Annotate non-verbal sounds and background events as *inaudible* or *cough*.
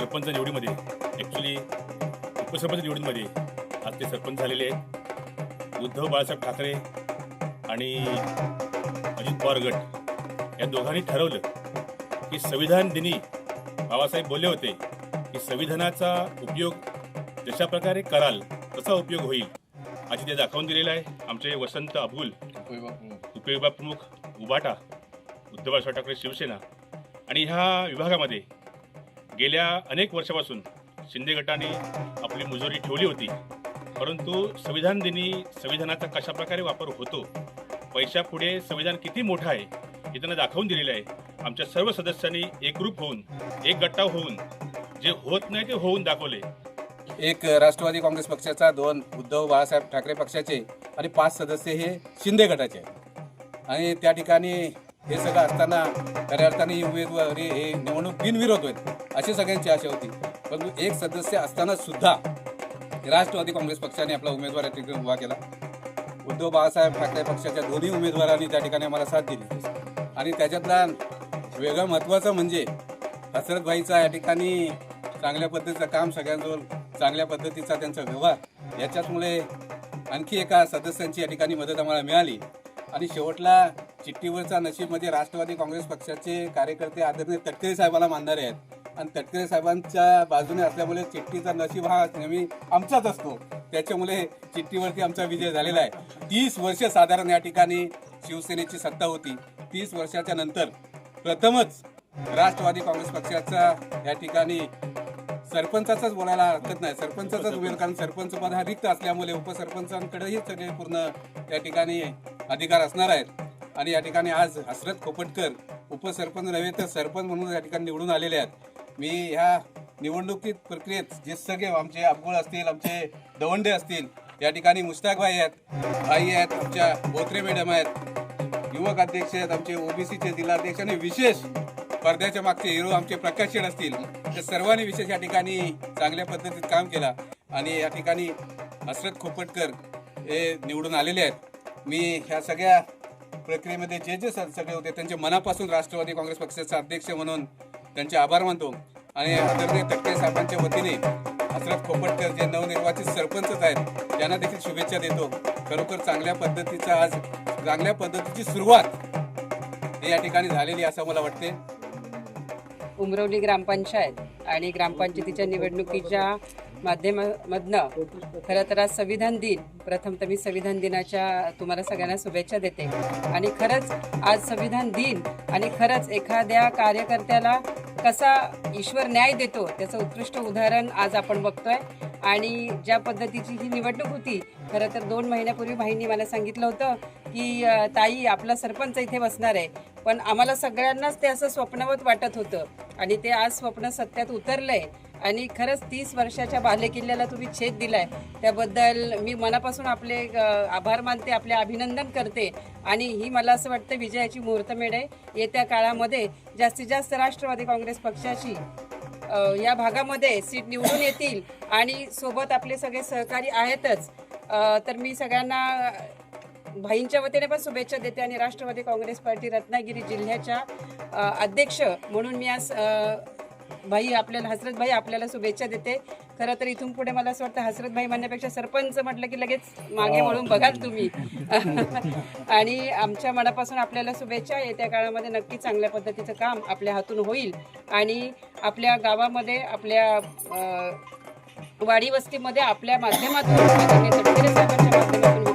सरपंच निवडीमध्ये ॲक्च्युली उपसरपंच निवडीमध्ये आज ते सरपंच झालेले आहेत. उद्धव बाळासाहेब ठाकरे आणि अजित पवार गट या दोघांनी ठरवलं की संविधान दिनी बाबासाहेब बोलले होते की संविधानाचा उपयोग जशा प्रकारे कराल तसा उपयोग होईल अशी ते दाखवून दिलेलं आहे. आमचे वसंत अबुल उपविभाग प्रमुख उबाटा उद्धव बाळासाहेब ठाकरे शिवसेना आणि ह्या विभागामध्ये गेल्या अनेक वर्षापासून शिंदे गटाने आपली मुजोरी ठेवली होती. परंतु संविधान दिनी संविधानाचा कशा प्रकारे वापर होतो पैशापुढे संविधान किती मोठं आहे हे त्यांना दाखवून दिलेलं आहे. आमच्या सर्व सदस्यांनी एकरूप होऊन एक गट्टा होऊन जे होत नाही ते होऊन दाखवले. एक राष्ट्रवादी काँग्रेस पक्षाचा दोन उद्धव बाळासाहेब ठाकरे पक्षाचे आणि पाच सदस्य हे शिंदे गटाचे आहेत. आणि त्या ठिकाणी हे सगळं असताना खऱ्या अर्थाने ही उमेदवारी हे निवडणूक बिनविरोध होईल अशी सगळ्यांची आशा होती. परंतु एक सदस्य असताना सुद्धा राष्ट्रवादी काँग्रेस पक्षाने आपला उमेदवार या ठिकाणी उभा केला. उद्धव बाळासाहेब ठाकरे पक्षाच्या दोन्ही उमेदवारांनी त्या ठिकाणी आम्हाला साथ दिली. आणि त्याच्यातला वेगळं महत्त्वाचं म्हणजे हसरतभाईचा या ठिकाणी चांगल्या पद्धतीचं काम सगळ्यांजवळ चांगल्या पद्धतीचा त्यांचा व्यवहार याच्याचमुळे आणखी एका सदस्यांची या ठिकाणी मदत आम्हाला मिळाली. आणि शेवटला चिठ्ठीवरचा नशीबमध्ये राष्ट्रवादी काँग्रेस पक्षाचे कार्यकर्ते आदरणीय तटकरे साहेबाला मानणारे आहेत. आणि तटकरे साहेबांच्या बाजूने असल्यामुळे चिठ्ठीचा नशीब हा नेहमी आमचाच असतो. त्याच्यामुळे चिठ्ठीवरती आमचा विजय झालेला आहे. तीस वर्ष साधारण या ठिकाणी शिवसेनेची सत्ता होती. तीस वर्षाच्या नंतर प्रथमच राष्ट्रवादी काँग्रेस पक्षाचा या ठिकाणी सरपंचाचाच बोलायला हरकत नाही. सरपंचाचाच होईल कारण सरपंच पद हा रिक्त असल्यामुळे उपसरपंचांकडेही सगळे पूर्ण त्या ठिकाणी अधिकार असणार आहेत. आणि या ठिकाणी आज हसरत खोपटकर उपसरपंच नव्हे तर सरपंच म्हणून या ठिकाणी निवडून आलेले आहेत. मी ह्या निवडणुकीत प्रक्रियेत जे सगळे आमचे अबगुळ असतील आमचे दवंडे असतील या ठिकाणी मुश्ताक भाई आहेत भाई आहेत आमच्या बोत्रे मॅडम आहेत युवक अध्यक्ष आहेत आमचे ओबीसीचे जिल्हाध्यक्ष आणि विशेष पडद्याच्या मागचे हिरो आमचे प्रकाश शेड असतील. त्या सर्वांनी विशेष या ठिकाणी चांगल्या पद्धतीत काम केला आणि या ठिकाणी हसरत खोपटकर हे निवडून आलेले आहेत. मी ह्या सगळ्या प्रक्रियेमध्ये जे जे सगळे होते त्यांचे मनापासून राष्ट्रवादी काँग्रेस पक्षाचे अध्यक्ष म्हणून त्यांचे आभार मानतो. आणि आदरणीय तटकरे साहेबांच्या वतीने हसरत खोपटकर जे नवनिर्वाचित सरपंचच आहेत त्यांना देखील शुभेच्छा देतो. खरोखर चांगल्या पद्धतीचा आज चांगल्या पद्धतीची सुरुवात या ठिकाणी झालेली असं मला वाटते. उमरवली ग्रामपंचायत आणि ग्रामपंचायतीच्या निवडणुकीच्या माध्यमामधनं. खरं तर आज संविधान दिन. प्रथम तर मी संविधान दिनाच्या तुम्हाला सगळ्यांना शुभेच्छा देते. आणि खरंच आज संविधान दिन आणि खरंच एखाद्या कार्यकर्त्याला कसा ईश्वर न्याय देतो त्याचं उत्कृष्ट उदाहरण आज आपण बघतोय. आणि ज्या पद्धतीची ही निवडणूक होती खरं तर दोन महिन्यापूर्वी भाईंनी मला सांगितलं होतं की ताई आपला सरपंच इथे बसणार आहे. पण आम्हाला सगळ्यांनाच ते असं स्वप्नवत वाटत होतं. आणि ते आज स्वप्न सत्यात उतरलंय. आणि खरंच तीस वर्षाच्या बालेकिल्ल्याला तुम्ही छेद दिलाय. त्याबद्दल मी मनापासून आपले आभार मानते आपले अभिनंदन करते. आणि ही मला असं वाटतं विजयाची मुहूर्तमेढ आहे. येत्या काळामध्ये जास्तीत जास्त राष्ट्रवादी काँग्रेस पक्षाची या भागामध्ये सीट निवडून येतील. आणि सोबत आपले सगळे सहकारी आहेतच. तर मी सगळ्यांना भाईंच्या वतीने पण शुभेच्छा देते आणि राष्ट्रवादी काँग्रेस पार्टी रत्नागिरी जिल्ह्याच्या अध्यक्ष म्हणून मी आज भाई आपल्याला हसरत भाई आपल्याला शुभेच्छा देते. खरं तर इथून पुढे मला असं वाटतं हसरत भाई म्हणण्यापेक्षा सरपंच म्हटलं की लगेच मागे वळून बघाल तुम्ही. *laughs* आणि आमच्या मनापासून आपल्याला शुभेच्छा येत्या काळामध्ये नक्की चांगल्या पद्धतीचं काम आपल्या हातून होईल. आणि आपल्या गावामध्ये आपल्या वाडी वस्तीमध्ये आपल्या माध्यमातून माध्यमातून